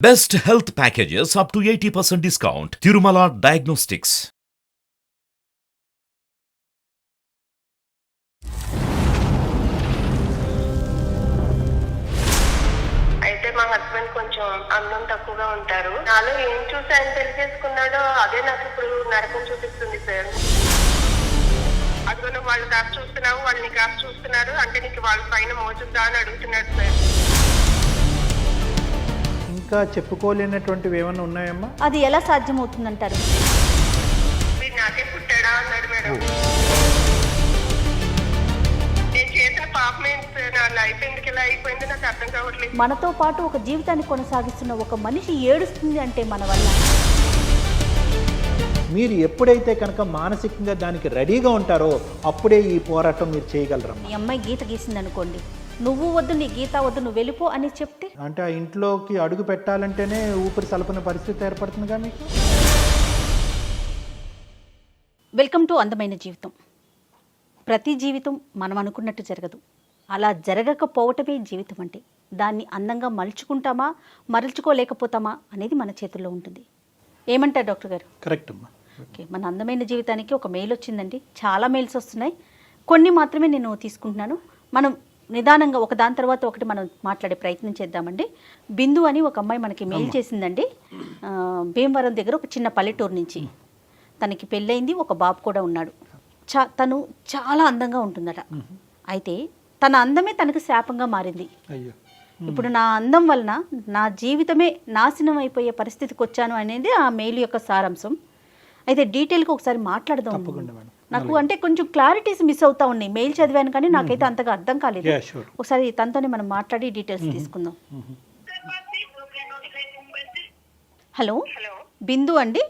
Best health packages up to eighty percent discount Tirumala diagnostics అయితే మా husband కొంచెం అందం తక్కువగా ఉంటారు. నాలో ఏం చూసి ఆయన పెళ్ళి చేసుకున్నాడో అదే నాకు ఇప్పుడు నరకం చూపిస్తుంది సార్ అదిగో వాళ్ళు కాస్త చూస్తున్నావు వాళ్ళు నీ కాస్త చూస్తున్నారు అంటే నీకు వాళ్ళ పైన మోచుద్దా అని అడుగుతున్నాడు సార్ ఇంకా చెప్పుకోలేనటువంటివి ఏమైనా ఉన్నాయమ్మా? అది ఎలా సాధ్యమవుతుందంటారు? మీరు నాకే పుట్టాడా అన్నాడు మేడం. నేను చేసిన పాపం ఏంటి? సార్ నా లైఫ్ ఎందుకు ఇలా అయిపోయిందో నాకు అర్థం కావట్లేదు. మనతో పాటు ఒక జీవితాన్ని కొనసాగిస్తున్న ఒక మనిషి ఏడుస్తుంది అంటే మన వల్ల. మీరు ఎప్పుడైతే కనుక మానసికంగా దానికి రెడీగా ఉంటారో అప్పుడే ఈ పోరాటం మీరు చేయగలరమ్మా. మీ అమ్మాయి గీత గీసింది అనుకోండి నువ్వు వద్దు నీ గీత వద్దు నువ్వు వెళ్ళిపో అని చెప్తే? అంటే ఆ ఇంట్లోకి అడుగు పెట్టాలంటేనే ఊపిరి సలపన పరిస్థితి ఏర్పడుతుందిగా మీకు? వెల్కమ్ టు అందమైన జీవితం. ప్రతి జీవితం మనం అనుకున్నట్టు జరగదు. అలా జరగకపోవటమే జీవితం అంటే. దాన్ని అందంగా మలుచుకుంటామా మరల్చుకోలేకపోతామా అనేది మన చేతుల్లో ఉంటుంది. ఏమంటారు డాక్టర్ గారు? కరెక్ట్ అమ్మా. ఓకే మన అందమైన జీవితానికి ఒక మెయిల్ వచ్చిందండి. చాలా మెయిల్స్ వస్తున్నాయి. కొన్ని మాత్రమే నేను తీసుకుంటున్నాను. మనం నిదానంగా ఒక దాని తర్వాత ఒకటి మనం మాట్లాడే ప్రయత్నం చేద్దామండి. బిందు అని ఒక అమ్మాయి మనకి మెయిల్ చేసిందండి. భీమవరం దగ్గర ఒక చిన్న పల్లెటూరు నుంచి. తనకి పెళ్ళయింది ఒక బాబు కూడా ఉన్నాడు. చా తను చాలా అందంగా ఉంటుందట. అయితే తన అందమే తనకు శాపంగా మారింది. ఇప్పుడు నా అందం వలన నా జీవితమే నాశనం అయిపోయే పరిస్థితికి వచ్చాను అనేది ఆ మెయిల్ యొక్క సారాంశం. అయితే డీటెయిల్గా ఒకసారి మాట్లాడదాం. నాకు అంటే కొంచెం క్లారిటీస్ మిస్ అవుతా ఉన్నాయి. మెయిల్ చదివాను కానీ నాకైతే అంతగా అర్థం కాలేదు. ఒకసారి తనతోనే మనం మాట్లాడి డీటెయిల్స్ తీసుకుందాం. హలో? హలో. బిందు అండి?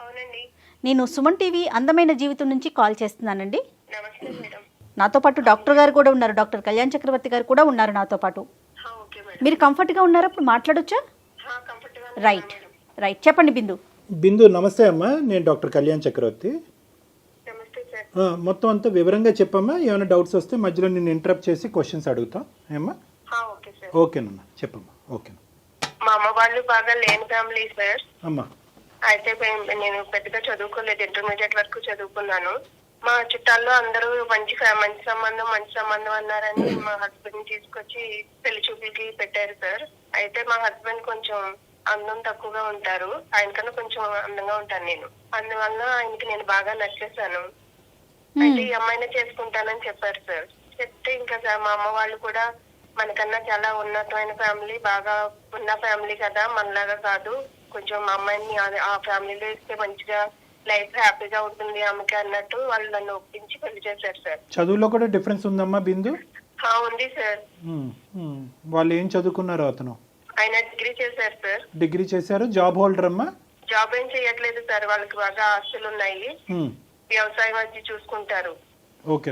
అవునండి. నేను సుమన్ టీవీ అందమైన జీవితం నుంచి కాల్ చేస్తున్నానండి. నమస్తే మేడం. నాతో పాటు డాక్టర్ గారు కూడా ఉన్నారు. డాక్టర్ కళ్యాణ్ చక్రవర్తి గారు కూడా ఉన్నారు నాతో పాటు. హా, ఓకే మేడం. మీరు కంఫర్ట్గా ఉన్నారా? ఇప్పుడు మాట్లాడొచ్చా? రైట్. రైట్. చెప్పండి బిందు. బిందు నమస్తే అమ్మా. నేను డాక్టర్ కళ్యాణ్ చక్రవర్తి. మొత్తం అంతా వివరంగా చెప్పమ్మా. ఏమైనా డౌట్స్ వస్తే మధ్యలో నేను ఇంటరప్ట్ చేసి క్వశ్చన్స్ అడుగుతాం. ఏమ్మా? హా, ఓకే సార్. ఓకేనమ్మా చెప్పమ్మా. ఓకే మా అమ్మ వాళ్ళు బాగా లేని ఫ్యామిలీ సార్. అమ్మా. అయితే నేను పెద్దగా చదువుకోలేదు ఇంటర్మీడియట్ వరకు చదువుకున్నాను. మా చుట్టాల్లో అందరూ మంచి మంచి సంబంధం మంచి సంబంధం అన్నారని మా హస్బెండ్ తీసుకొచ్చి పెళ్ళి చూపులకి పెట్టారు సార్. అయితే మా హస్బెండ్ కొంచెం అందం తక్కువగా ఉంటారు. ఆయనకన్నా కొంచెం అందంగా ఉంటాను నేను. అందువల్ల ఆయనకి నేను బాగా నచ్చేసాను. అయితే ఈ అమ్మాయినే చేసుకుంటానని చెప్పారు సార్. చెప్తే ఇంకా సార్ మా అమ్మ వాళ్ళు కూడా మనకన్నా చాలా ఉన్నతమైన ఫ్యామిలీ బాగా ఉన్న ఫ్యామిలీ కదా మనలాగా కాదు. కొంచెం మా అమ్మాయిని ఆ- ఫ్యామిలీలో ఇస్తే మంచిగా లైఫ్ హ్యాపీగా ఉంటుంది ఆమెకి అన్నట్టు వాళ్ళు నన్ను ఒప్పించి పెళ్ళి చేశారు సార్. చదువులో కూడా డిఫరెన్స్ ఉందమ్మా బిందు? ఉంది సార్. వాళ్ళు ఏం చదువుకున్నారు అతను? ఆయన డిగ్రీ చేశారు సార్. డిగ్రీ చేశారు జాబ్ హోల్డర్ అమ్మా? జాబ్ ఏం చేయట్లేదు సార్. వాళ్ళకి బాగా ఆస్తులు ఉన్నాయి వ్యవసాయం అది చూసుకుంటారు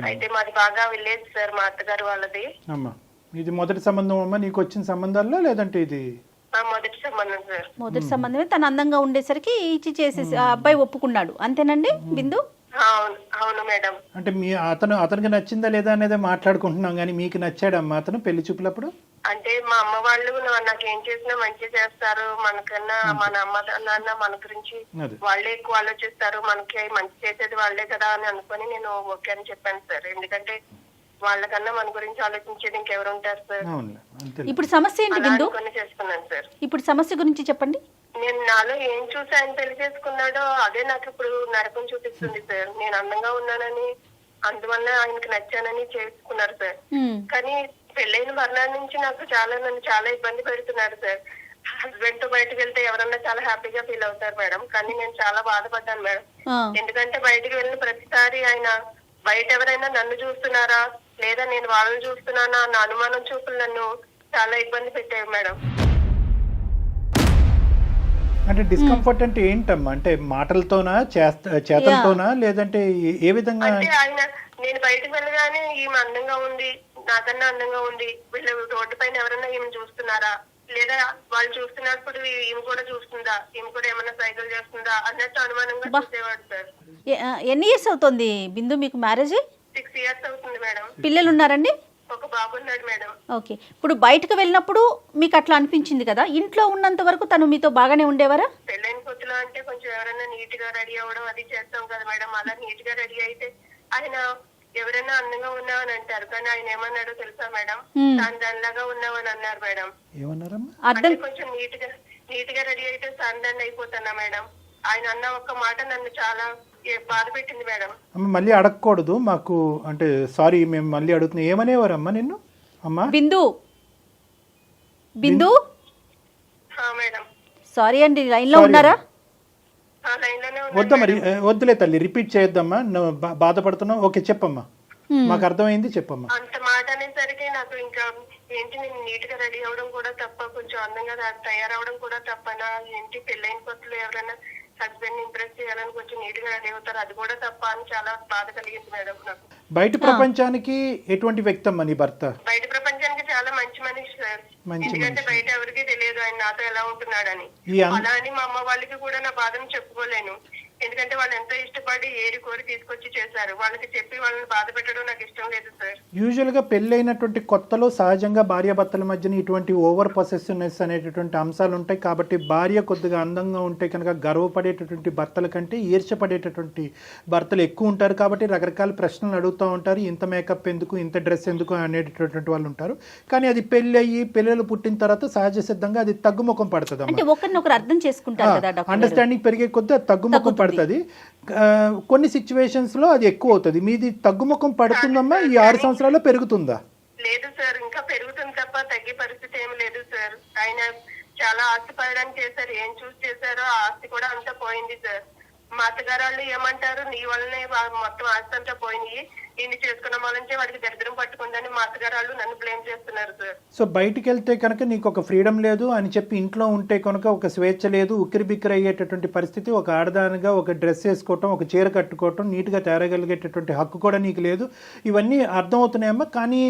అయితే మాది బాగా విలేజ్ సార్ మా అత్తగారు వాళ్ళది. అమ్మా ఇది మొదటి సంబంధం అమ్మా నీకు వచ్చిన సంబంధాల్లో లేదంటే ఇది? మొదటి సంబంధం సార్. మొదటి సంబంధమే తను అందంగా ఉండేసరికి ఇచ్చి చేసేసి ఆ అబ్బాయి ఒప్పుకున్నాడు. అంతేనండి బిందు? అవును మేడం. అంటే మీ అతను అతనికి నచ్చిందా లేదా అనేది మాట్లాడుకుంటున్నాం కానీ మీకు నచ్చాడమ్మా అతను పెళ్ళి చూపులప్పుడు? అంటే మా అమ్మ వాళ్ళు నాకు ఏం చేసినా మంచి చేస్తారు. మనకన్నా మన అమ్మ నాన్న మన గురించి. వాళ్ళే ఎక్కువ ఆలోచిస్తారు. మనకి మంచి చేసేది వాళ్ళే కదా అని అనుకొని నేను ఓకే అని చెప్పాను సార్. ఎందుకంటే వాళ్ళకన్నా మన గురించి ఆలోచించేది ఇంకెవరు ఉంటారు సార్. ఇప్పుడు సమస్య ఏంటి బిందు? చేసుకున్నాను సార్. ఇప్పుడు సమస్య గురించి చెప్పండి. నేను నాలో ఏం చూసి ఆయన పెళ్ళి చేసుకున్నాడో అదే నాకు ఇప్పుడు నరకం చూపిస్తుంది సార్. నేను అందంగా ఉన్నానని అందువల్ల ఆయనకి నచ్చానని చేసుకున్నారు సార్. కానీ పెళ్ళైన మరణాల నుంచి నాకు చాలా నన్ను చాలా ఇబ్బంది పెడుతున్నారు సార్. హస్బెండ్తో బయటకు వెళ్తే ఎవరన్నా చాలా హ్యాపీగా ఫీల్ అవుతారు మేడం. కానీ నేను చాలా బాధపడ్డాను మేడం. ఎందుకంటే బయటికి వెళ్ళిన ప్రతిసారి ఆయన బయట ఎవరైనా నన్ను చూస్తున్నారా? లేదా నేను వాళ్ళని చూస్తున్నానా? అన్న అనుమానం చూపులు నన్ను చాలా ఇబ్బంది పెట్టాయి మేడం. అంటే డిస్కంఫర్ట్ అంటే ఏంటమ్మా? అంటే మాటలతోనా చేస్త చేతలతోనా? లేదంటే ఏ- ఏ విధంగా? అంటే ఆయన నేను బయటకు వెళ్ళగానే ఈమె అందంగా ఉంది నాకన్నా అందంగా ఉంది. వీళ్ళు రోడ్డు పైన ఎవరైనా ఈమె చూస్తున్నారా? లేదా వాళ్ళు చూస్తున్నప్పుడు ఈమె కూడా చూస్తుందా? ఈమె కూడా ఏమైనా సైకిల్ చేస్తుందా? అన్నట్టు అనుమానంగా చూసేవాడు సార్. ఎన్ని ఇయర్స్ అవుతుంది బిందు మీకు మ్యారేజ్? సిక్స్ ఇయర్స్ అవుతుంది మేడం. పిల్లలు ఉన్నారండి? ఒక బాబు ఉన్నాడు మేడం. ఓకే. ఇప్పుడు బయటకు వెళ్ళినప్పుడు మీకు అట్లా అనిపించింది కదా? ఇంట్లో ఉన్నంత వరకు తను మీతో బాగానే ఉండేవారా? పెళ్ళైన కొత్తలో అంటే కొంచెం ఎవరైనా నీట్గా రెడీ అవ్వడం అది చేస్తాం కదా మేడం. అలా నీట్గా రెడీ అయితే ఆయన ఎవరైనా అందంగా ఉన్నావని అంటారు. కానీ ఆయన ఏమన్నాడో తెలుసా మేడం. దాని దానిలాగా ఉన్నావని అన్నారు మేడం. ఏమన్నారమ్మా? అర్థం కొంచెం నీట్గా నీట్గా రెడీ అయితే సందన్ అయిపోతున్నా మేడం? ఆయన అన్న ఒక్క మాట నన్ను చాలా బాధ పెట్టింది మేడం. అమ్మ మళ్ళీ అడగకూడదు. మాకు అంటే సారీ మేము మళ్ళీ అడుగుతున్నాం ఏమనేవారమ్మా నిన్ను? అమ్మా? బిందు. బిందు? మేడం. సారీ అండి లైన్లో ఉన్నారా? ఆ లైన్లోనే ఉన్నాను వద్దా మరి మేడం. ఏ, వద్దులే తల్లి రిపీట్ చేయొద్దమ్మా. నువ్వు బా- బాధపడుతున్నావు. ఓకే చెప్పమ్మా. మాకు అర్థమైంది చెప్పమ్మా. అంత మాట అనేసరికి నాకు ఇంకా ఏంటి నేను నీట్గా రెడీ అవ్వడం కూడా తప్ప కొంచెం అందంగా తయారవడం కూడా తప్పనా ఏంటి పెళ్ళైన కొత్తలో ఎవరైనా హస్బెండ్ ఇంప్రెస్ చేయాలని కొంచెం నీట్గా రెడీ అవుతారు అది కూడా తప్ప అని చాలా బాధ కలిగింది మేడం నాకు. బయట ప్రపంచానికి ఎటువంటి వ్యక్తి అమ్మా నీ భర్త? బయట ప్రపంచానికి చాలా మంచి మనిషి సార్. మంచి ఎందుకంటే బయట ఎవరికి తెలియదు ఆయన నాతో ఎలా ఉంటున్నాడని. ఈ అన్- అలా అని మా అమ్మ వాళ్ళకి కూడా నా బాధను చెప్పుకోలేను. ఎందుకంటే వాళ్ళు ఎంతో ఇష్టపడి ఏరి కోరి తీసుకొచ్చి చేశారు. వాళ్ళకి చెప్పి వాళ్ళని బాధ పెట్టడం నాకు ఇష్టం లేదు సార్. యూజువల్గా పెళ్ళైనటువంటి కొత్తలో సహజంగా భార్యాభర్తల మధ్యన ఇటువంటి ఓవర్ పొసెసివ్నెస్ అనేటటువంటి అంశాలు ఉంటాయి. కాబట్టి భార్య కొద్దిగా అందంగా ఉంటే కనుక గర్వపడేటటువంటి భర్తల కంటే ఈర్చపడేటటువంటి భర్తలు ఎక్కువ ఉంటారు. కాబట్టి రకరకాల ప్రశ్నలు అడుగుతూ ఉంటారు. ఇంత మేకప్ ఎందుకు? ఇంత డ్రెస్ ఎందుకు? అనేటటువంటి వాళ్ళు ఉంటారు. కానీ అది పెళ్ళి అయ్యి పిల్లలు పుట్టిన తర్వాత సహజ సిద్ధంగా అది తగ్గుముఖం పడుతుంది అంటే ఒకరినొకరు అర్థం చేసుకుంటారు కదా డాక్టర్ గారు. అండర్స్టాండింగ్ పెరిగే కొద్దీ అది తగ్గుముఖం పడుతుంది ఆ, కొన్ని సిచ్యువేషన్స్లో అది ఎక్కువ అవుతుంది. మీది తగ్గుముఖం పడుతుందమ్మా? ఈ ఆరు సంవత్సరాల్లో పెరుగుతుందా? లేదు సార్ ఇంకా పెరుగుతుంది తప్ప తగ్గే పరిస్థితి ఏమి లేదు సార్. ఆయన చాలా ఆస్తి పడడానికి చేశారు. ఏం చూసి చేశారో ఆస్తి కూడా అంతా పోయింది సార్. మా అత్తగారు వాళ్ళు ఏమంటారు? నీ వల్లనే మొత్తం ఆస్తి అంతా పోయినాయి. నిన్ను చేసుకున్న వాళ్ళంటే వాడికి దరిద్రం పట్టుకుందని మా అత్తగారు వాళ్ళు నన్ను బ్లేమ్ చేస్తున్నారు సార్ సో బయటికి వెళ్తే కనుక నీకు ఒక ఫ్రీడమ్ లేదు అని చెప్పి ఇంట్లో ఉంటే కనుక ఒక స్వేచ్ఛ లేదు ఉక్కిరి బిక్కిరి అయ్యేటటువంటి పరిస్థితి ఒక ఆడదానిగా ఒక డ్రెస్ వేసుకోవటం ఒక చీర కట్టుకోవటం నీట్గా తేరగలిగేటటువంటి హక్కు కూడా నీకు లేదు. ఇవన్నీ అర్థమవుతున్నాయమ్మా కానీ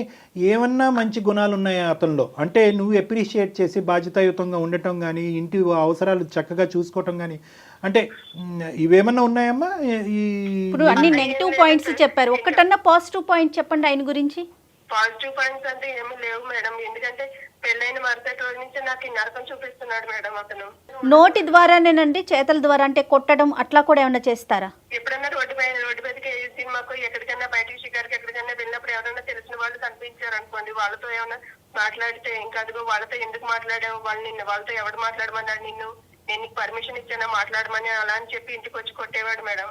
ఏమన్నా మంచి గుణాలు ఉన్నాయా అతనిలో? అంటే నువ్వు ఎప్రిషియేట్ చేసి బాధ్యతాయుతంగా ఉండటం కానీ ఇంటి అవసరాలు చక్కగా చూసుకోవటం కానీ అంటే ఇవేమన్నా ఉన్నాయమ్మా? ఇప్పుడు అన్ని నెగిటివ్ పాయింట్స్ చెప్పారు. ఒక్కటన్నా పాజిటివ్ పాయింట్ చెప్పండి ఆయన గురించి. పాజిటివ్ పాయింట్స్ అంటే ఏమీ లేవు మేడం. ఎందుకంటే పెళ్ళైన మరుసటి రోజు నుంచి నాకు ఈ నరకం చూపిస్తున్నాడు మేడం అతను. నోటి ద్వారానేనండి చేతల ద్వారా అంటే కొట్టడం అట్లా కూడా ఏమైనా చేస్తారా? ఎప్పుడన్నా రోడ్డు మీద రోడ్డు మీదకి ఏ సినిమాకు ఎక్కడికైనా బయటికి షికార్కి ఎక్కడికైనా వెళ్ళినప్పుడు ఎవరైనా తెలిసిన వాళ్ళు కనిపించారు అనుకోండి. వాళ్ళతో ఏమైనా మాట్లాడితే ఇంకా అదిగో వాళ్ళతో ఎందుకు మాట్లాడావు? వాళ్ళు నిన్ను వాళ్ళతో ఎవడు మాట్లాడమన్నాడు నిన్ను? నేను నీకు పర్మిషన్ ఇచ్చానా మాట్లాడమని అలా అని చెప్పి ఇంటికి వచ్చి కొట్టేవాడు మేడం.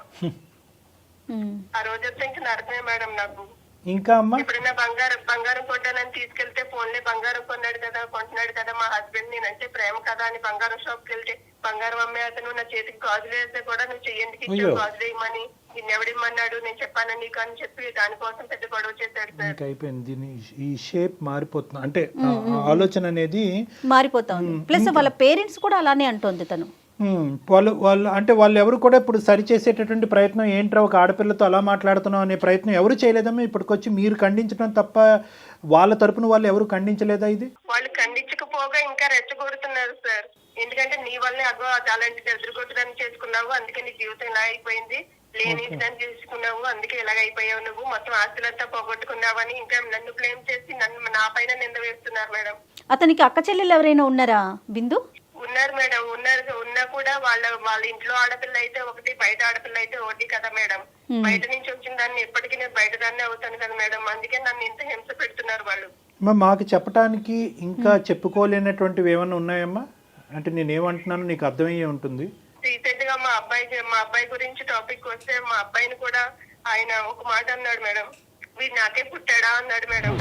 ఆ రోజంతా ఇంకా నరకమే మేడం నాకు. ఇంకా అమ్మా? ఎప్పుడైనా బంగారం బంగారం కొట్టానని తీసుకెళ్తే ఫోన్లే బంగారం కొన్నాడు కదా కొంటున్నాడు కదా మా హస్బెండ్ నేనంటే ప్రేమ కదా అని బంగారం షాప్కి వెళ్తే బంగారం అమ్మే అతను నా చేతికి గాజులు వేస్తే కూడా నువ్వు. ఇచ్చావు? గాజులు వేయమని. నిన్ను ఎవడిమ్మన్నాడు నేను చెప్పాను నీకు అని చెప్పి దానికోసం పెద్ద గొడవ చేశాడు సార్. ఇంకా అయిపోయింది. దీని ఈ షేప్ మారిపోతుంది అంటే ఆ- ఆలోచన అనేది మారిపోతా ఉంది. ప్లస్ వాళ్ళ పేరెంట్స్ కూడా అలానే అంటోంది తను. ఉమ్, వాళ్ళు వాళ్ళు అంటే వాళ్ళు ఎవరు కూడా ఇప్పుడు సరి చేసేటటువంటి ప్రయత్నం ఏంట్రా ఒక ఆడపిల్లతో అలా మాట్లాడుతున్నాం అనే ప్రయత్నం ఎవరు చేయలేదమ్మా? ఇప్పటికొచ్చి మీరు ఖండించడం తప్ప వాళ్ళ తరపున వాళ్ళు ఎవరు ఖండించలేదా ఇది? వాళ్ళు ఖండించకపోగా ఇంకా రెచ్చగొడుతున్నారు సార్. ఎందుకంటే నీ వల్లే అగో అలాంటి ఎదురుగొట్టడానికి చేసుకున్నావు. అందుకే నీ జీవితం ఇలా అయిపోయింది. లేని దాన్ని చేసుకున్నావు అందుకే ఇలాగ అయిపోయావు నువ్వు. మొత్తం ఆస్తులంతా పోగొట్టుకున్నావని ఇంకా నన్ను బ్లేమ్ చేసి నన్ను నా పైన నింద వేస్తున్నారు మేడం. అతనికి అక్క చెల్లెలు ఎవరైనా ఉన్నారా బిందు? ఉన్నారు మేడం ఉన్నారు ఉన్నా కూడా వాళ్ళ వాళ్ళ ఇంట్లో ఆడపిల్ల అయితే ఒకటి బయట ఆడపిల్ల అయితే ఒకటి కదా మేడం. బయట నుంచి వచ్చిన దాన్ని ఎప్పటికీ నేను బయట దాన్ని అవుతాను కదా మేడం. అందుకే నన్ను ఇంత హింస పెడుతున్నారు వాళ్ళు. అమ్మా మాకు చెప్పటానికి ఇంకా చెప్పుకోలేనటువంటివి ఏమన్నా ఉన్నాయమ్మా? అంటే నేనేమంటున్నాను నీకు అర్థమయ్యే ఉంటుంది. రీసెంట్గా మా అబ్బాయి మా అబ్బాయి గురించి టాపిక్ వస్తే మా అబ్బాయిని కూడా ఆయన ఒక మాట అన్నాడు మేడం. వీడు నాకే పుట్టాడా? అన్నాడు మేడం.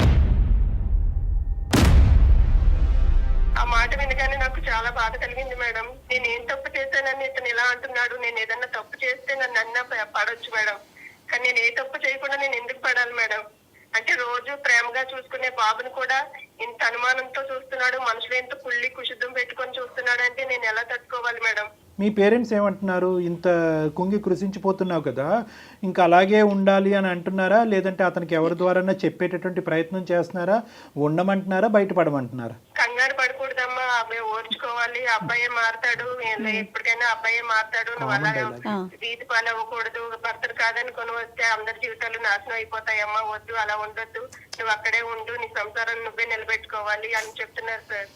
ఆ మాట వినగానే నాకు చాలా బాధ కలిగింది మేడం. నేను ఏం తప్పు చేశానని ఇతను ఇలా అంటున్నాడు. నేను ఏదన్నా తప్పు చేస్తే నన్ను అన్న పడవచ్చు పడొచ్చు మేడం. కానీ నేను ఏ తప్పు చేయకుండా నేను ఎందుకు పడాలి మేడం? అంటే రోజు ప్రేమగా చూసుకునే బాబుని కూడా ఇంత అనుమానంతో చూస్తున్నాడు. మనుషులు ఎంత కుళ్ళి కుషుద్ధం పెట్టుకొని చూస్తున్నాడు అంటే నేను ఎలా తట్టుకోవాలి మేడం? మీ పేరెంట్స్ ఏమంటున్నారు? ఇంత కుంగి కృషించిపోతున్నావు కదా ఇంకా అలాగే ఉండాలి అని అంటున్నారా? లేదంటే అతనికి ఎవరి ద్వారా చెప్పేటటువంటి ప్రయత్నం చేస్తున్నారా? ఉండమంటున్నారా? బయటపడమంటున్నారా? కంగారు పడకూడదు లేదమ్మా ఆ అబ్బాయి ఓర్చుకోవాలి అబ్బాయే మారతాడు ఎప్పటికైనా అబ్బాయే మారతాడు నువ్వు అలా ఆ. వీధి పాలు అవ్వకూడదు భర్తలు కాదని కొని వస్తే అందరి జీవితాలు నాశనం అయిపోతాయమ్మా వద్దు అలా ఉండొద్దు నువ్వు అక్కడే ఉండు నీ సంసారం నువ్వే నిలబెట్టుకోవాలి అని చెప్తున్నారు సార్.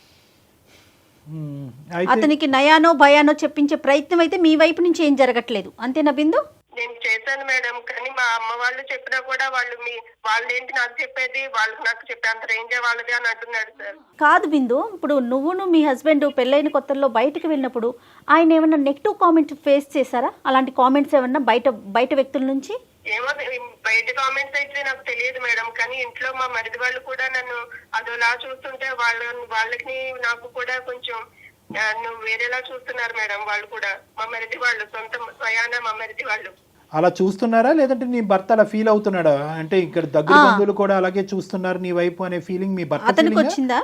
అతనికి నయానో భయానో చెప్పించే ప్రయత్నం అయితే మీ వైపు నుంచి ఏం జరగట్లేదు. అంతేనా బిందు? నేను చేశాను మేడం కానీ మా అమ్మ వాళ్ళు చెప్పినా కూడా వాళ్ళు మీ వాళ్ళు ఏంటి నాకు చెప్పేది వాళ్ళు నాకు చెప్పే అంత రేంజ్ వాళ్ళది అని అంటున్నాడు సార్. కాదు బిందు ఇప్పుడు నువ్వును మీ హస్బెండ్ పెళ్ళైన కొత్తల్లో బయటకు వెళ్ళినప్పుడు ఆయన ఏమన్నా నెగిటివ్ కామెంట్ ఫేస్ చేశారా? అలాంటి కామెంట్స్ ఏమన్నా బయట బయట వ్యక్తుల నుంచి? ఏమో బయట కామెంట్స్ అయితే నాకు తెలియదు మేడం కానీ ఇంట్లో మా మరిది వాళ్ళు కూడా నన్ను అదోలా చూస్తుంటే వాళ్ళ వాళ్ళకి నాకు కూడా కొంచెం నువ్వు వేరేలా చూస్తున్నారు మేడం వాళ్ళు కూడా మా మరిది వాళ్ళు సొంత స్వయాన మా మరిది వాళ్ళు. అలా చూస్తున్నారా? లేదంటే నీ భర్త అలా ఫీల్ అవుతున్నాడా? అంటే ఇక్కడ దగ్గర బంధువులు కూడా అలాగే చూస్తున్నారు నీ వైపు అనే ఫీలింగ్ మీ భర్త అతనికి? వచ్చిందా?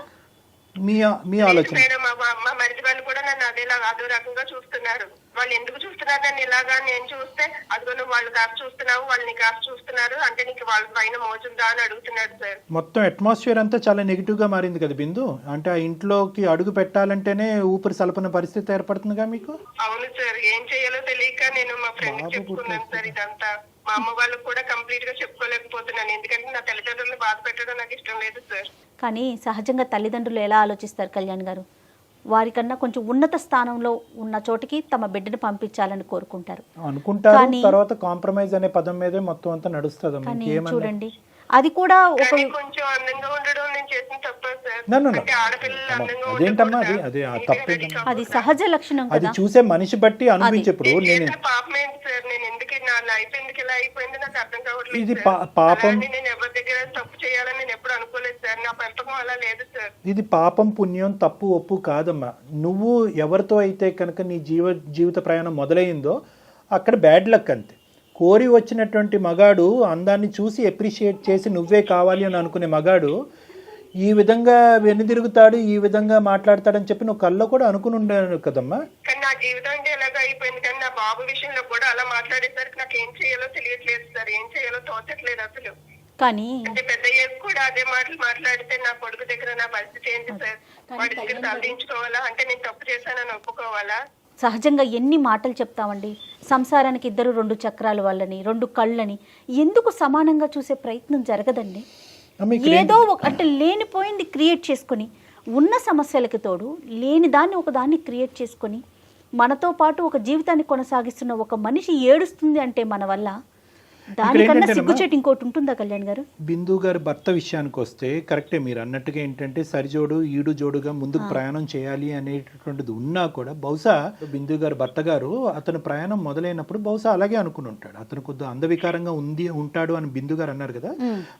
మీ మీ ఆలోచన. మేడం మా మరిది వాళ్ళు కూడా నన్ను అదేలా అదో రకంగా చూస్తున్నారు. వాళ్ళు ఎందుకు చూస్తున్నారు నన్ను ఇలాగా? నేను చూస్తే అదిగో నువ్వు వాళ్ళు కాస్త చూస్తున్నావు వాళ్ళు నీ కాస్త చూస్తున్నారు అంటే నీకు వాళ్ళ పైన మోజుందా అని అడుగుతున్నాడు సార్. మొత్తం అట్మాస్ఫియర్ అంతా చాలా నెగిటివ్గా మారింది కదా బిందు? అంటే ఆ ఇంట్లోకి అడుగు పెట్టాలంటేనే ఊపిరి సలపన పరిస్థితి ఏర్పడుతుందిగా మీకు? అవును సార్ ఏం చేయాలో తెలియక నేను మా ఫ్రెండ్ చెప్పుకున్నాను సార్ ఇదంతా. మా అమ్మ వాళ్ళకు కూడా కంప్లీట్గా చెప్పుకోలేకపోతున్నాను. ఎందుకంటే నా తల్లిదండ్రులను బాధ పెట్టడం నాకు ఇష్టం లేదు సార్ కానీ సహజంగా తల్లిదండ్రులు ఎలా ఆలోచిస్తారు కళ్యాణ్ గారు? వారికన్నా కొంచెం ఉన్నత స్థానంలో ఉన్న చోటికి తమ బిడ్డను పంపించాలని కోరుకుంటారు. అనుకుంటారు తర్వాత కాంప్రమైజ్ అనే పదం మీదే మొత్తం అంతా నడుస్తుంది చూడండి అది కూడా ఒక కొంచెం అందంగా ఉండడం నేను చేసిన తప్ప సార్. అంటే ఆడపిల్లలు అందంగా అదేంటమ్మా? అది? అది ఆ? అది సహజ లక్షణం అది కదా. చూసే మనిషి బట్టి అనిపించేప్పుడు. నేను పాపం ఏంటి సార్? నేను ఎందుకు నా లైఫ్ ఎందుకు ఇలా అయిపోయింది? నాకు అర్థం కావట్లేదు ఇది. పా- పాపం- నేను ఎవరి దగ్గర తప్పు చేయాలని నేను ఎప్పుడు అనుకోలేదు సార్. నా పెంపకం అలా లేదు సార్. ఇది పాపం పుణ్యం తప్పు ఒప్పు కాదమ్మా. నువ్వు ఎవరితో అయితే కనుక నీ జీవ జీవిత ప్రయాణం మొదలైందో అక్కడ బ్యాడ్ లక్ అంతే. కోరి వచ్చినటువంటి మగాడు అందాన్ని చూసి అప్రిషియేట్ చేసి నువ్వే కావాలి అని అనుకునే మగాడు ఈ విధంగా వెనుదిరుగుతాడు ఈ విధంగా మాట్లాడతాడని చెప్పి నువ్వు కల్లో కూడా అనుకుని ఉండాను కదమ్మా. కానీ నా జీవితం అంటే ఎలాగ అయిపోయింది కానీ నా బాబు విషయంలో కూడా అలా మాట్లాడేసరికి నాకు ఏం చేయాలో తెలియట్లేదు సార్ ఏం చేయాలో తోచట్లేదు అసలు. కానీ అంటే పెద్ద కూడా అదే మాటలు మాట్లాడితే నా కొడుకు దగ్గర నా పరిస్థితి ఏంటి సార్? వాడి దగ్గర తరలించుకోవాలా అంటే నేను తప్పు చేశానని ఒప్పుకోవాలా? సహజంగా ఎన్ని మాటలు చెప్తామండి? సంసారానికి ఇద్దరు రెండు చక్రాల వాళ్ళని రెండు కళ్ళని ఎందుకు సమానంగా చూసే ప్రయత్నం జరగదండి? ఏదో ఒక అంటే లేనిపోయింది క్రియేట్ చేసుకొని ఉన్న సమస్యలకి తోడు లేని దాన్ని ఒక దాన్ని క్రియేట్ చేసుకొని మనతో పాటు ఒక జీవితాన్ని కొనసాగిస్తున్న ఒక మనిషి ఏడుస్తుంది అంటే మన వల్ల దానికన్నా సిగ్గుచేటు ఇంకోటి ఉంటుందా కళ్యాణ్ గారు? బిందు గారి భర్త విషయానికి వస్తే కరెక్టే మీరు అన్నట్టుగా ఏంటంటే సరిజోడు ఈడు జోడుగా ముందుకు ప్రయాణం చేయాలి అనేటటువంటిది ఉన్నా కూడా బహుశా బిందు గారి భర్త గారు అతను ప్రయాణం మొదలైనప్పుడు బహుశా అలాగే అనుకుని ఉంటాడు. అతను కొద్దిగా అందవికారంగా ఉంది ఉంటాడు అని బిందు గారు అన్నారు కదా.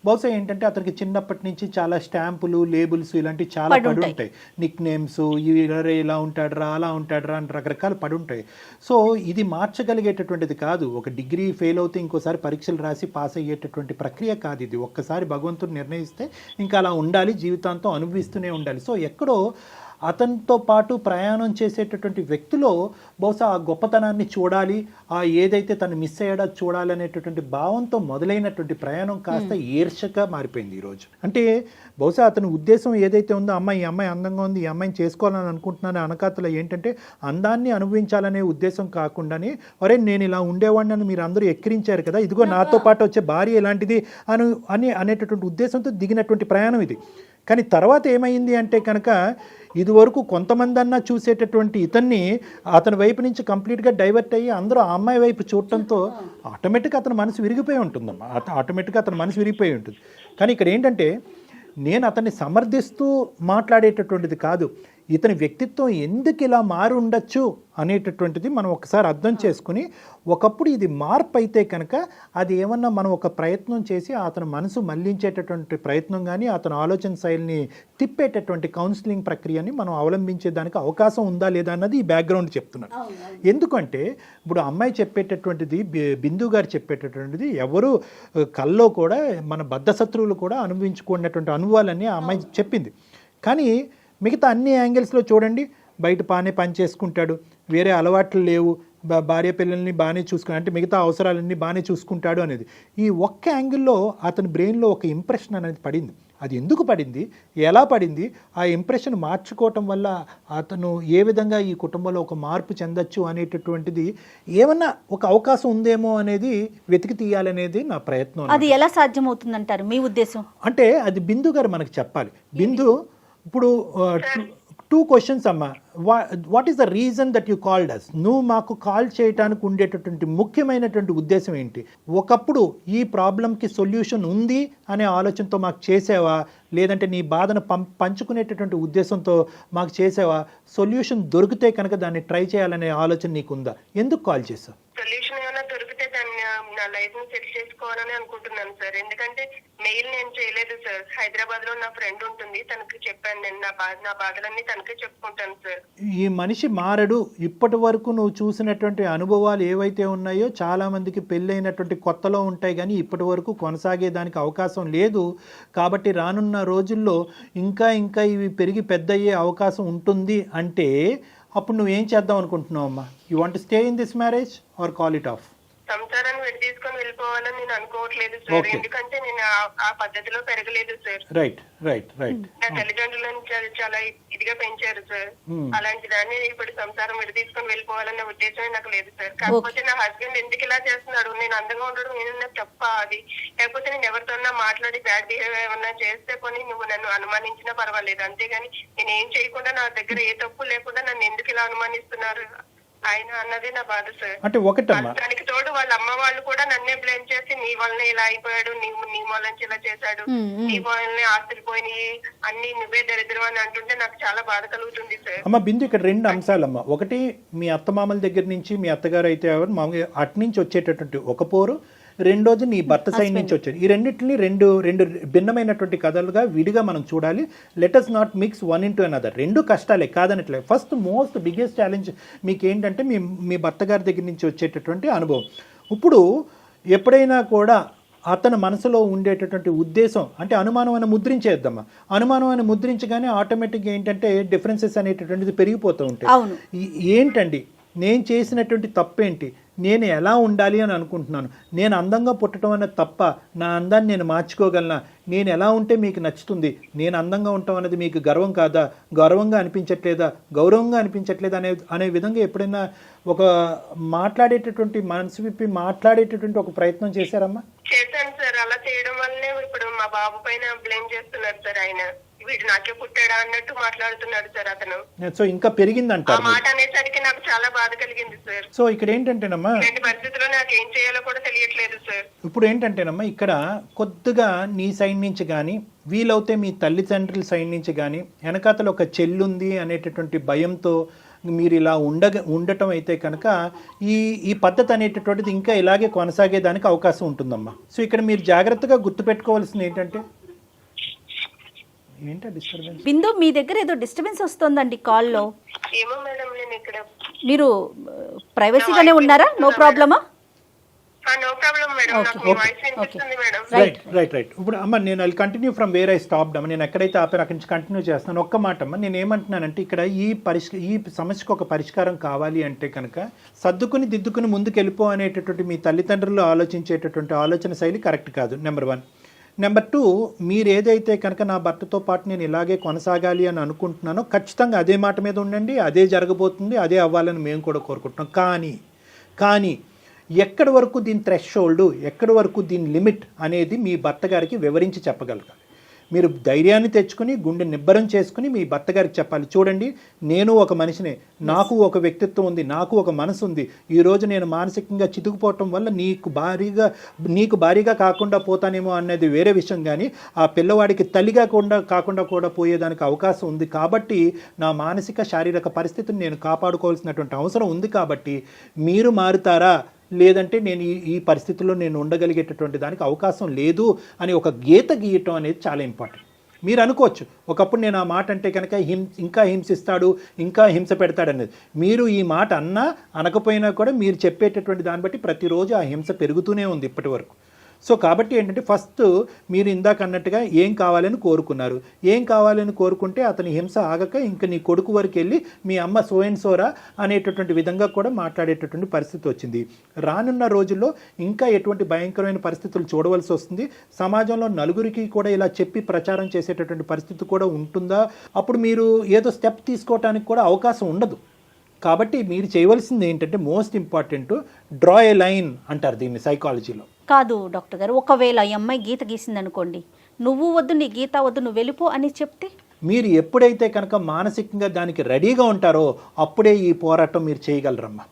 బహుశా ఏంటంటే అతనికి చిన్నప్పటి నుంచి చాలా స్టాంపులు లేబుల్స్ ఇలాంటివి చాలా పడి ఉంటాయి. నిక్ నేమ్స్ ఇలా- ఇలా ఉంటాడురా అలా ఉంటాడురా అని రకరకాలు పడి ఉంటాయి. సో ఇది మార్చగలిగేటటువంటిది కాదు. ఒక డిగ్రీ ఫెయిల్ అవుతే ఇంకోసారి పరీక్షలు రాసి పాస్ అయ్యేటటువంటి ప్రక్రియ కాదు ఇది. ఒక్కసారి భగవంతుడు నిర్ణయిస్తే ఇంకా అలా ఉండాలి జీవితాంతం అనుభవిస్తూనే ఉండాలి. సో ఎక్కడో అతనితో పాటు ప్రయాణం చేసేటటువంటి వ్యక్తిలో బహుశా ఆ గొప్పతనాన్ని చూడాలి ఆ ఏదైతే తను మిస్ అయ్యాడో చూడాలి అనేటటువంటి భావంతో మొదలైనటువంటి ప్రయాణం కాస్త ఈర్షగా మారిపోయింది ఈరోజు అంటే బహుశా అతని ఉద్దేశం ఏదైతే ఉందో అమ్మాయి ఈ అమ్మాయి అందంగా ఉంది ఈ అమ్మాయిని చేసుకోవాలని అనుకుంటున్నాను అనకాతలో ఏంటంటే అందాన్ని అనుభవించాలనే ఉద్దేశం కాకుండానే ఒరే నేను ఇలా ఉండేవాడిని అని మీరు అందరూ ఎక్కిరించారు కదా ఇదిగో నాతో పాటు వచ్చే భార్య ఇలాంటిది అను అని అనేటటువంటి ఉద్దేశంతో దిగినటువంటి ప్రయాణం ఇది. కానీ తర్వాత ఏమైంది అంటే కనుక ఇదివరకు కొంతమంది అన్నా చూసేటటువంటి ఇతన్ని అతని వైపు నుంచి కంప్లీట్గా డైవర్ట్ అయ్యి అందరూ ఆ అమ్మాయి వైపు చూడటంతో ఆటోమేటిక్గా అతని మనసు విరిగిపోయి ఉంటుందమ్మా. ఆటోమేటిక్గా అతని మనసు విరిగిపోయి ఉంటుంది. కానీ ఇక్కడ ఏంటంటే నేను అతన్ని సమర్థిస్తూ మాట్లాడేటటువంటిది కాదు. ఇతని వ్యక్తిత్వం ఎందుకు ఇలా మారి ఉండొచ్చు అనేటటువంటిది మనం ఒకసారి అర్థం చేసుకుని ఒకప్పుడు ఇది మార్పు అయితే కనుక అది ఏమన్నా మనం ఒక ప్రయత్నం చేసి అతని మనసు మళ్ళించేటటువంటి ప్రయత్నం కానీ అతని ఆలోచన శైలిని తిప్పేటటువంటి కౌన్సిలింగ్ ప్రక్రియని మనం అవలంబించేదానికి అవకాశం ఉందా లేదా అన్నది ఈ బ్యాక్గ్రౌండ్ చెప్తున్నాను ఎందుకంటే ఇప్పుడు అమ్మాయి చెప్పేటటువంటిది బిందు గారు చెప్పేటటువంటిది ఎవరు కల్లో కూడా మన బద్ధ శత్రువులు కూడా అనుభవించుకున్నటువంటి అనుభవాలన్నీ ఆ అమ్మాయి చెప్పింది. కానీ మిగతా అన్ని యాంగిల్స్లో చూడండి. బయట బాగానే పని చేసుకుంటాడు. వేరే అలవాట్లు లేవు. భార్య పిల్లల్ని బాగానే చూసుకుని అంటే మిగతా అవసరాలన్నీ బాగానే చూసుకుంటాడు అనేది. ఈ ఒక్క యాంగిల్లో అతని బ్రెయిన్లో ఒక ఇంప్రెషన్ అనేది పడింది. అది ఎందుకు పడింది? ఎలా పడింది? ఆ ఇంప్రెషన్ మార్చుకోవటం వల్ల అతను ఏ విధంగా ఈ కుటుంబంలో ఒక మార్పు చెందొచ్చు అనేటటువంటిది ఏమన్నా ఒక అవకాశం ఉందేమో అనేది వెతికి తీయాలనేది నా ప్రయత్నం అది ఎలా సాధ్యమవుతుందంటారు? మీ ఉద్దేశం? అంటే అది బిందు గారు మనకు చెప్పాలి. బిందు ఇప్పుడు టూ క్వశ్చన్స్ అమ్మా. వా what is the reason that you called us నువ్వు మాకు కాల్ చేయడానికి ఉండేటటువంటి ముఖ్యమైనటువంటి ఉద్దేశం ఏంటి? ఒకప్పుడు ఈ ప్రాబ్లంకి సొల్యూషన్ ఉంది అనే ఆలోచనతో మాకు చేసావా? లేదంటే నీ బాధను పం పంచుకునేటటువంటి ఉద్దేశంతో మాకు చేసావా? సొల్యూషన్ దొరికితే కనుక దాన్ని ట్రై చేయాలనే ఆలోచన నీకుందా? ఎందుకు కాల్ చేసావు సొల్యూషన్ ఏమైనా దొరికితే దాన్ని నా లైఫ్ని సెట్ చేసుకోవాలని అనుకుంటున్నాను సార్ ఎందుకంటే మెయిల్ నేను చేయలేదు సార్ హైదరాబాద్లో నా ఫ్రెండ్ ఉంటుంది తనకి చెప్పాను నేను నా బాధ నా బాధలన్నీ తనకే చెప్పుకుంటాను సార్ ఈ మనిషి మారడు. ఇప్పటి వరకు నువ్వు చూసినటువంటి అనుభవాలు ఏవైతే ఉన్నాయో చాలామందికి పెళ్ళైనటువంటి కొత్తలో ఉంటాయి కానీ ఇప్పటి వరకు కొనసాగేదానికి అవకాశం లేదు. కాబట్టి రానున్న రోజుల్లో ఇంకా ఇంకా ఇవి పెరిగి పెద్దయ్యే అవకాశం ఉంటుంది అంటే అప్పుడు నువ్వేం చేద్దాం అనుకుంటున్నావు అమ్మా? You want stay in this marriage or call it off సంసారాన్ని విడి తీసుకొని వెళ్ళిపోవాలని నేను అనుకోవట్లేదు సార్ Okay. ఎందుకంటే నేను ఆ- ఆ పద్ధతిలో పెరగలేదు సార్ రైట్ రైట్ రైట్ నా తల్లిదండ్రులను చాలా చాలా ఇదిగా పెంచారు సార్ Hmm. అలాంటి దాన్ని ఇప్పుడు సంసారం విడి తీసుకొని వెళ్ళిపోవాలన్న ఉద్దేశమే నాకు లేదు సార్ కాకపోతే నా హస్బెండ్ ఎందుకు ఇలా చేస్తున్నాడు? నేను అందంగా ఉండడం ఏమన్నా తప్ప అది? లేకపోతే నేను ఎవరితోన్నా మాట్లాడి బ్యాడ్ బిహేవ్ ఏమన్నా చేస్తే కొని నువ్వు నన్ను అనుమానించినా పర్వాలేదు. అంతేగాని నేను ఏం చేయకుండా నా దగ్గర ఏ తప్పు లేకుండా నన్ను ఎందుకు ఇలా అనుమానిస్తున్నారు? ఆయన అన్నదే నా బాధ సార్. అంటే ఒకటమ్మా. దానికి తోడు వాళ్ళ అమ్మ వాళ్ళు కూడా నన్నే బ్లేమ్ చేసి నీ వల్లనే ఇలా అయిపోయాడు నీ నీ మూలంచి ఇలా చేశాడు. నీ వల్లనే ఆస్తులు పోయినాయి అన్ని నువ్వే దరిద్రం అని అంటుంటే నాకు చాలా బాధ కలుగుతుంది సార్. అమ్మ బిందు ఇక్కడ రెండు అంశాలమ్మ. ఒకటి మీ అత్తమామల దగ్గర నుంచి మీ అత్తగారు అయితే మామూలుగా అటు నుంచి వచ్చేటటువంటి ఒక పోరు రెండోది నీ భర్త సైడ్ నుంచి వచ్చేది ఈ రెండింటిని రెండు రెండు భిన్నమైనటువంటి కథలుగా విడిగా మనం చూడాలి. Let's not mix one into another రెండు కష్టాలే కాదనట్లే. ఫస్ట్ మోస్ట్ బిగ్గెస్ట్ ఛాలెంజ్ మీకు ఏంటంటే మీ మీ భర్త గారి దగ్గర నుంచి వచ్చేటటువంటి అనుభవం. ఇప్పుడు ఎప్పుడైనా కూడా అతని మనసులో ఉండేటటువంటి ఉద్దేశం అంటే అనుమానం అని ముద్రించేద్దామా అనుమానం అని ముద్రించగానే ఆటోమేటిక్గా ఏంటంటే డిఫరెన్సెస్ అనేటటువంటిది పెరిగిపోతూ ఉంటాయి. ఏంటండి? నేను చేసినటువంటి తప్పేంటి? నేను ఎలా ఉండాలి అని అనుకుంటున్నాను? నేను అందంగా పుట్టడం అనేది తప్ప నా అందాన్ని నేను మార్చుకోగలనా? నేను ఎలా ఉంటే మీకు నచ్చుతుంది? నేను అందంగా ఉండటం అనేది మీకు గర్వం కాదా? గౌరవంగా అనిపించట్లేదా? గౌరవంగా అనిపించట్లేదా? అనే అనే విధంగా ఎప్పుడైనా ఒక మాట్లాడేటటువంటి మనసు విప్పి మాట్లాడేటటువంటి ఒక ప్రయత్నం చేశారమ్మా? చేశాను సార్. అలా చేయడం వల్లనే ఇప్పుడు మా బాబు పైన బ్లేమ్ చేస్తున్నారు సార్ ఆయన. వీడు నాకే పుట్టాడా అన్నట్టు మాట్లాడుతున్నాడు సార్ అతను. సో ఇంకా ఆ పెరిగిందంటారు మాట అనేసరికి నాకు చాలా బాధ కలిగింది సార్. సో ఇక్కడ ఏంటంటేనమ్మా ఇలాంటి పరిస్థితిలో నాకు ఏం చేయాలో కూడా తెలియట్లేదు సార్. ఇప్పుడు ఏంటంటేనమ్మా ఇక్కడ కొద్దిగా నీ సైడ్ నుంచి కానీ వీలవుతే మీ తల్లిదండ్రుల సైడ్ నుంచి కానీ వెనకాతల ఒక చెల్లుంది అనేటటువంటి భయంతో మీరు ఇలా ఉండగ ఉండటం అయితే కనుక ఈ ఈ పద్ధతి అనేటటువంటిది ఇంకా ఇలాగే కొనసాగేదానికి అవకాశం ఉంటుందమ్మా. సో ఇక్కడ మీరు జాగ్రత్తగా గుర్తుపెట్టుకోవాల్సింది ఏంటంటే బిందు మీ దగ్గర ఏదో డిస్టర్బెన్స్ వస్తుందండి కాల్లో. ఏమో మేడం నేను ఇక్కడ మీరు ప్రైవసీగానే ఉన్నారా నో ప్రాబ్లమా నో ప్రాబ్లం మేడం? నాకు మీ వాయిస్ వినిపిస్తుంది మేడం. రైట్ రైట్ రైట్ ఇప్పుడు అమ్మ నేను అది continue from where I stop అమ్మ. నేను ఎక్కడైతే ఆపాను అక్కడి నుంచి కంటిన్యూ చేస్తాను. ఒక్క మాట అమ్మ నేను ఏమంటున్నానంటే ఇక్కడ ఈ పరిష్క ఈ సమస్యకు ఒక పరిష్కారం కావాలి అంటే కనుక సర్దుకుని దిద్దుకుని ముందుకు వెళ్ళిపో అనేటటువంటి మీ తల్లిదండ్రులు ఆలోచించేటటువంటి ఆలోచన శైలి కరెక్ట్ కాదు నెంబర్ వన్. నెంబర్ టూ మీరు ఏదైతే కనుక నా భర్తతో పాటు నేను ఇలాగే కొనసాగాలి అని అనుకుంటున్నానో ఖచ్చితంగా అదే మాట మీద ఉండండి అదే జరగబోతుంది అదే అవ్వాలని మేము కూడా కోరుకుంటున్నాం. కానీ కానీ ఎక్కడి వరకు దీని థ్రెషోల్డ్ ఎక్కడి వరకు దీని లిమిట్ అనేది మీ భర్త గారికి వివరించి చెప్పగలగాలి. మీరు ధైర్యాన్ని తెచ్చుకుని గుండె నిబ్బరం చేసుకుని మీ భర్త గారికి చెప్పాలి. చూడండి నేను ఒక మనిషినే. నాకు ఒక వ్యక్తిత్వం ఉంది నాకు ఒక మనసు ఉంది. ఈరోజు నేను మానసికంగా చితుకుపోవటం వల్ల నీకు భారీగా నీకు భారీగా కాకుండా పోతానేమో అనేది వేరే విషయం కానీ ఆ పిల్లవాడికి తల్లిగా కూడా కాకుండా కూడా పోయేదానికి అవకాశం ఉంది. కాబట్టి నా మానసిక శారీరక పరిస్థితిని నేను కాపాడుకోవాల్సినటువంటి అవసరం ఉంది. కాబట్టి మీరు మారుతారా? లేదంటే నేను ఈ ఈ పరిస్థితుల్లో నేను ఉండగలిగేటటువంటి దానికి అవకాశం లేదు అని ఒక గీత గీయటం అనేది చాలా ఇంపార్టెంట్. మీరు అనుకోవచ్చు ఒకప్పుడు నేను ఆ మాట అంటే కనుక హిం ఇంకా హింసిస్తాడు ఇంకా హింస పెడతాడు అనేది మీరు ఈ మాట అన్నా అనకపోయినా కూడా మీరు చెప్పేటటువంటి దాన్ని బట్టి ప్రతిరోజు ఆ హింస పెరుగుతూనే ఉంది ఇప్పటి వరకు సో కాబట్టి ఏంటంటే ఫస్ట్ మీరు ఇందాక అన్నట్టుగా ఏం కావాలని కోరుకున్నారు. ఏం కావాలని కోరుకుంటే అతని హింస ఆగక ఇంకా నీ కొడుకు వరకు వెళ్ళి మీ అమ్మ సోయన్ సోరా అనేటటువంటి విధంగా కూడా మాట్లాడేటటువంటి పరిస్థితి వచ్చింది. రానున్న రోజుల్లో ఇంకా ఎటువంటి భయంకరమైన పరిస్థితులు చూడవలసి వస్తుంది. సమాజంలో నలుగురికి కూడా ఇలా చెప్పి ప్రచారం చేసేటటువంటి పరిస్థితి కూడా ఉంటుందా? అప్పుడు మీరు ఏదో స్టెప్ తీసుకోవటానికి కూడా అవకాశం ఉండదు. కాబట్టి మీరు చేయవలసింది ఏంటంటే most important draw a line అంటారు దీన్ని సైకాలజీలో కాదు డాక్టర్ గారు ఒకవేళ ఈ అమ్మాయి గీత గీసింది అనుకోండి నువ్వు వద్దు నీ గీత వద్దు నువ్వు వెళ్ళిపో అని చెప్తే? మీరు ఎప్పుడైతే కనుక మానసికంగా దానికి రెడీగా ఉంటారో అప్పుడే ఈ పోరాటం మీరు చేయగలరమ్మా.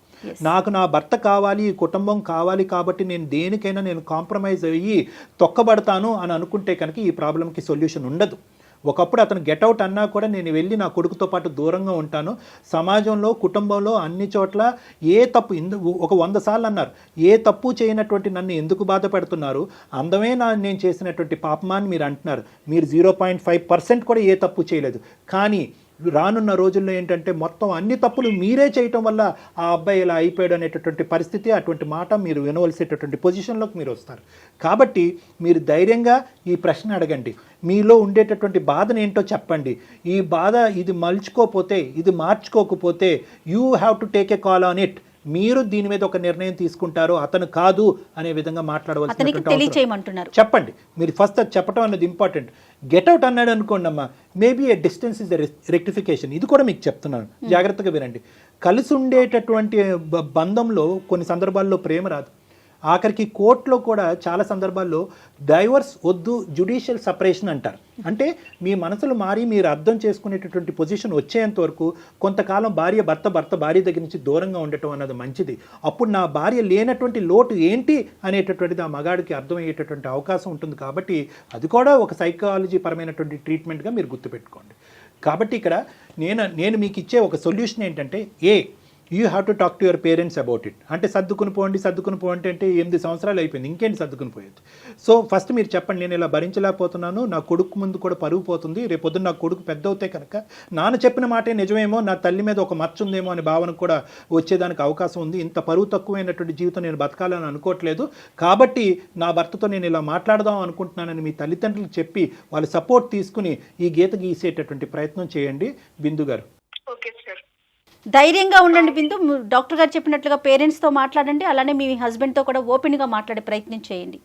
నాకు నా భర్త కావాలి ఈ కుటుంబం కావాలి కాబట్టి నేను దేనికైనా నేను కాంప్రమైజ్ అయ్యి తొక్కబడతాను అని అనుకుంటే కనుక ఈ ప్రాబ్లంకి సొల్యూషన్ ఉండదు. ఒకప్పుడు అతను గెట్అవుట్ అన్నా కూడా నేను వెళ్ళి నా కొడుకుతో పాటు దూరంగా ఉంటాను. సమాజంలో కుటుంబంలో అన్ని చోట్ల ఏ తప్పు ఒక వంద సార్లు అన్నారు. ఏ తప్పు చేయనటువంటి నన్ను ఎందుకు బాధ పెడుతున్నారు? అందమే నా నేను చేసినటువంటి పాపమా అని మీరు అంటున్నారు. మీరు జీరో పాయింట్ ఫైవ్ పర్సెంట్ కూడా ఏ తప్పు చేయలేదు. కానీ రానున్న రోజుల్లో ఏంటంటే మొత్తం అన్ని తప్పులు మీరే చేయటం వల్ల ఆ అబ్బాయి ఇలా అయిపోయాడు అనేటటువంటి పరిస్థితి అటువంటి మాట మీరు వినవలసేటటువంటి పొజిషన్లోకి మీరు వస్తారు. కాబట్టి మీరు ధైర్యంగా ఈ ప్రశ్న అడగండి. మీలో ఉండేటటువంటి బాధను ఏంటో చెప్పండి. ఈ బాధ ఇది మలుచుకోకపోతే ఇది మార్చుకోకపోతే you have to take a call on it మీరు దీని మీద ఒక నిర్ణయం తీసుకుంటారు అతను కాదు అనే విధంగా. తెలియచేయమంటున్నారు. చెప్పండి. మీరు ఫస్ట్ అది చెప్పడం అనేది ఇంపార్టెంట్ గెట్అవుట్ అన్నాడు అనుకోండి అమ్మా. Maybe a distance is rectification ఇది కూడా మీకు చెప్తున్నాను. జాగ్రత్తగా వినండి. కలిసి ఉండేటటువంటి బంధంలో కొన్ని సందర్భాల్లో ప్రేమ రాదు. ఆఖరికి కోర్టులో కూడా చాలా సందర్భాల్లో డైవర్స్ వద్దు జ్యుడిషియల్ సపరేషన్ అంటారు. అంటే మీ మనసులు మారి మీరు అర్థం చేసుకునేటటువంటి పొజిషన్ వచ్చేంత వరకు కొంతకాలం భార్య భర్త భర్త భార్య దగ్గర నుంచి దూరంగా ఉండటం అన్నది మంచిది. అప్పుడు నా భార్య లేనటువంటి లోటు ఏంటి అనేటటువంటిది ఆ మగాడికి అర్థమయ్యేటటువంటి అవకాశం ఉంటుంది కాబట్టి అది కూడా ఒక సైకాలజీ పరమైనటువంటి ట్రీట్మెంట్గా మీరు గుర్తుపెట్టుకోండి. కాబట్టి ఇక్కడ నేను నేను మీకు ఇచ్చే ఒక సొల్యూషన్ ఏంటంటే a you have to talk to your parents about it అంటే సర్దుకుని పోండి సర్దుకుని పోండి అంటే ఎనిమిది సంవత్సరాలు అయిపోయింది. ఇంకేంటి సర్దుకుని పోయేది? సో ఫస్ట్ మీరు చెప్పండి నేను ఇలా భరించలేకపోతున్నాను నా కొడుకు ముందు కూడా పరుగు పోతుంది రేపు పొద్దున్న నా కొడుకు పెద్ద అవుతే కనుక నాన్న చెప్పిన మాటే నిజమేమో నా తల్లి మీద ఒక మచ్చ ఉందేమో అనే భావన కూడా వచ్చేదానికి అవకాశం ఉంది. ఇంత పరువు తక్కువైనటువంటి జీవితం నేను బతకాలని అనుకోవట్లేదు. కాబట్టి నా భర్తతో నేను ఇలా మాట్లాడదాం అనుకుంటున్నానని మీ తల్లిదండ్రులు చెప్పి వాళ్ళ సపోర్ట్ తీసుకుని ఈ గీత గీసేటటువంటి ప్రయత్నం చేయండి. బిందు గారు ధైర్యంగా ఉండండి బిందు. డాక్టర్ గారు చెప్పినట్లుగా పేరెంట్స్తో మాట్లాడండి. అలానే మీ హస్బెండ్తో కూడా ఓపెన్గా మాట్లాడే ప్రయత్నం చేయండి.